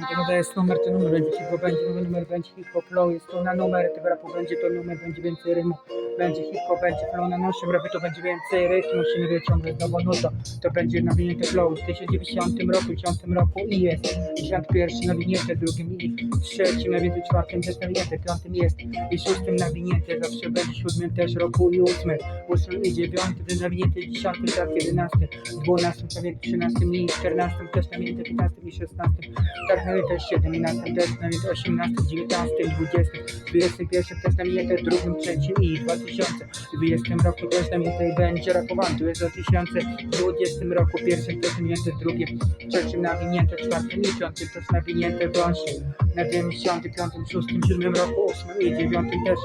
No to no jest numer, to numer będzie hip-hop, będzie numer, będzie hip-hop flow, jest to na numer, rapu będzie to numer, będzie więcej rymu, będzie hip-hop, będzie flow na naszym rapie, to będzie więcej rytmu, się wie ciągle znowu nuta, to będzie nawinięte flow w 1090 roku, 10 roku i jest 51 nawinięte, drugim i trzecim, nawinięte, czwartym też nawinięte, piątym jest i szóstym nawinięte, zawsze będzie siódmym też roku i ósmy, ósmym i dziewiątym, nawinięte, dziesiątym, tak, jedenastym, dwunastym, trzynastym i czternastym też nawinięte, piętnastym i szesnastym, tak siedemnastym też nawinięte, osiemnastym, dziewiętnastym, dwudziestym, dwudziestym pierwszym też nawinięte, drugim, trzecim i dwa tysiące dwudziestym roku też nawinięte i będzie rapowany, to jest w 2020 roku, pierwszym też nawinięte, drugim, trzecim nawinięte, czwartym i piątym też nawinięte, właśnie na tym 95, 6, 7 roku, 8 i 9 też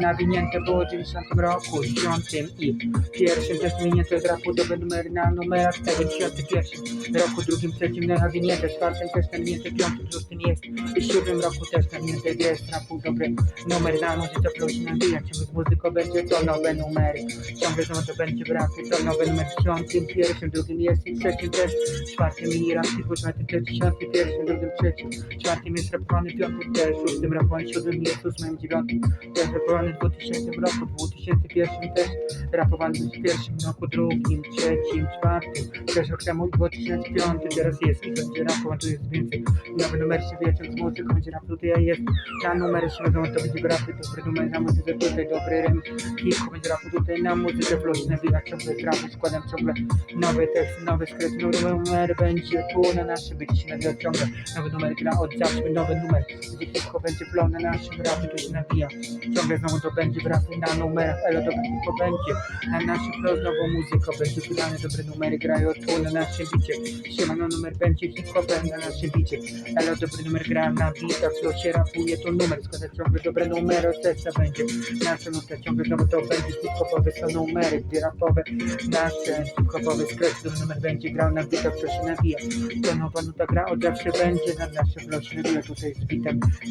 nawinięte było w 90 roku, 10 i pierwszym też nawinięte z rapu do numery na numerach tego 91 roku, drugim, trzecim nawinięte, czwartym też nawinięte, piątym, szóstym jest i siódmym roku też nawinięte jest rapu dobry numer. Na muzyce prosi nawija, ciągle z muzyką będzie to nowe numery, ciągle znowu to będzie w rapie, to nowy numer w 10, pierwszym, drugim jest i trzecim też, czwartym i rap hip na tym też 10, pierwszym, drugim, trzecim, czwartym jest rapowany, piątym też, szóstym rapowany, siódmym jest ósmym, dziewiątym. Też rapowany w 2000 roku, w 2001 też rapowany w pierwszym roku, drugim, trzecim, czwartym, też rok temu 2005 teraz jest i będzie rapowany, tu jest więcej, nowy numer się wieczór z muzyką, będzie rap tutaj jest, na numery się wiadomo, to będzie rapy, dobry numer na muzyce, tutaj dobry rym, hip będzie rapu tutaj na muzyce, plus nawija ciągle z rapu, składam ciągle nowe teksty, nowe skrypty, nowy numer będzie tu na naszym, będzie się nawija ciągle, nowy numer gra od zawsze, nowy numer, gdzie hip będzie flow na naszym rapie, to się nawija, ciągle znowu to będzie rapie na numerach, ale dobry hip będzie, na naszym flow znowu muzyka, będzie wydane dobre numery, grają tu na naszym bicie, siemano numer będzie hip na naszym bicie, ale dobry numer gra na bitach, flow się rapuje, to numer, składa ciągle dobre numery, serca będzie, nasze nuty ciągle znowu to będzie hip-hopowe, są numery, gdzie rapowe, nasze hip-hopowe skres, dobry numer będzie grał na bitach, co się nawija, to nowa nuta gra od zawsze będzie, na nasze nawija, tutaj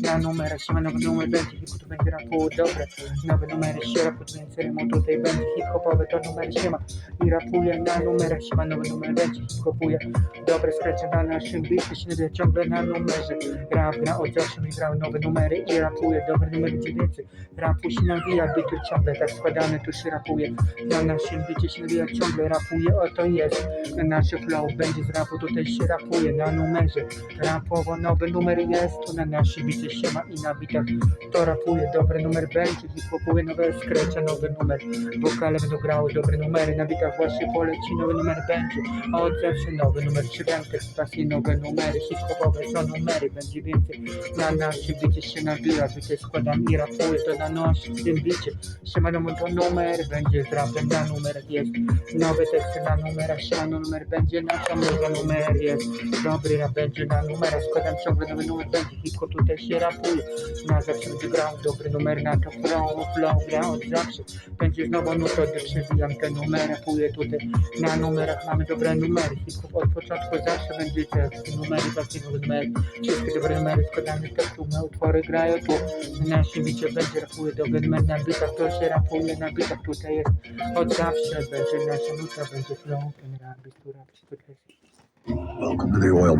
na numerach, siema nowy numer będzie, hip tu będzie rapu. Dobre, nowe numery się rapu, więcej tutaj będzie hip-hopowe, to numer siema. I rapuje na numerach, siema nowy numer będzie hip-hopuje, dobre skrecie na naszym bicie, nawija ciągle na numerze, rap gra od zawsze grał nowe numery i rapuje, dobry numer gdzie więcej, rapu się nawija, bity ciągle tak składany, tu się rapuje, na naszym bicie się nawija, ciągle rapuje, o to jest, na nasze flow będzie z rapu, tutaj się rapuje, na numerze, rapowo nowy numer jest, tu na naszym bicie się ma i na bitach. To rapuje, dobry numer będzie, hip-hopuje nowe skrecie, nowy numer, wokale będą grały dobre numery, na bitach właśnie poleci, nowy numer będzie, a od zawsze nowy numer, dziewiątek, pasji nowe numery, hip-hopowe są numery, będzie więcej, na naszym bicie się nawija, bicie składam i rapuję, to na naszym tym bicie, siemano to numer, będzie z rapem na numerach jest, nowe teksty na numerach, siemano numer będzie, na ciągle numer jest, dobry rap będzie na numerach, składam ciągle nowy numer, będzie hip-hop tutaj się rapuje, na zawsze będzie grał dobry numer na to flow, flow gra od zawsze, będzie znowu nutę, gdy przewijam te numery, rapuję tutaj, na numerach. Mamy dobre numery, hip-hop od początku zawsze będzie tekst, numery, nowe numery, wszystkie dobre numery składane tekstu, me utwory grają tu, na naszym bicie będzie rapuje dobry numer na bitach, to się rapuje na bitach, tutaj jest od zawsze, będzie nasza nuta, będzie flow, ten rap, się tutaj Welcome to the oil